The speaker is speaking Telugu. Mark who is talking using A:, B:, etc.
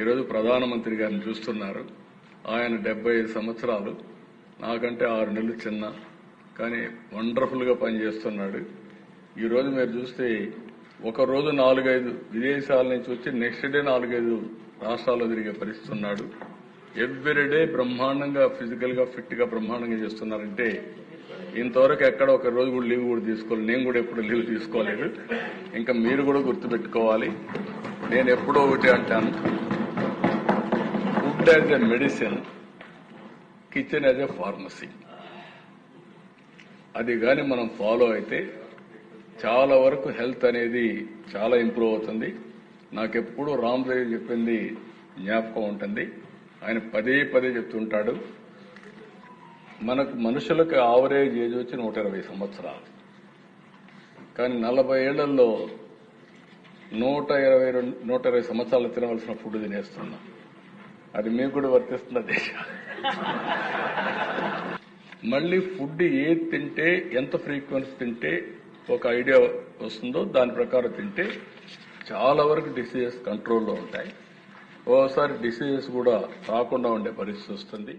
A: ఈరోజు ప్రధానమంత్రి గారిని చూస్తున్నారు. ఆయన డెబ్బై ఐదు సంవత్సరాలు నాకంటే ఆరు నెలలు చిన్న కానీ వండర్ఫుల్గా పనిచేస్తున్నాడు. ఈరోజు మీరు చూస్తే ఒక రోజు నాలుగైదు విదేశాల నుంచి వచ్చి నెక్స్ట్ డే నాలుగైదు రాష్ట్రాల్లో తిరిగే పరిస్థితి ఉన్నాడు. ఎవ్రీడే బ్రహ్మాండంగా ఫిజికల్గా ఫిట్గా బ్రహ్మాండంగా చేస్తున్నారంటే ఇంతవరకు ఎక్కడ ఒక రోజు కూడా లీవ్ కూడా తీసుకోవాలి నేను కూడా ఎప్పుడు లీవ్ తీసుకోలేదు. ఇంకా మీరు కూడా గుర్తుపెట్టుకోవాలి. నేను ఎప్పుడో ఒకటి అంటాను. Food as a medicine kitchen as a pharmacy అది కానీ మనం ఫాలో అయితే చాలా వరకు హెల్త్ అనేది చాలా ఇంప్రూవ్ అవుతుంది. నాకెప్పుడు రామదేవ్ చెప్పింది జ్ఞాపకం ఉంటుంది. ఆయన పదే పదే చెప్తుంటాడు. మనకు మనుషులకు ఆవరేజ్ ఏజ్ వచ్చి నూట ఇరవై సంవత్సరాలు. కానీ నలభై ఏళ్ళలో నూట ఇరవై రెండు నూట ఇరవై సంవత్సరాలు తినవలసిన ఫుడ్ తినేస్తున్నాం. అది మీకు కూడా వర్తిస్తున్న మళ్ళీ ఫుడ్ ఏది తింటే ఎంత ఫ్రీక్వెన్సీ తింటే ఒక ఐడియా వస్తుందో దాని ప్రకారం తింటే చాలా వరకు డిసీజెస్ కంట్రోల్లో ఉంటాయి. ఓసారి డిసీజెస్ కూడా రాకుండా ఉండే పరిస్థితి వస్తుంది.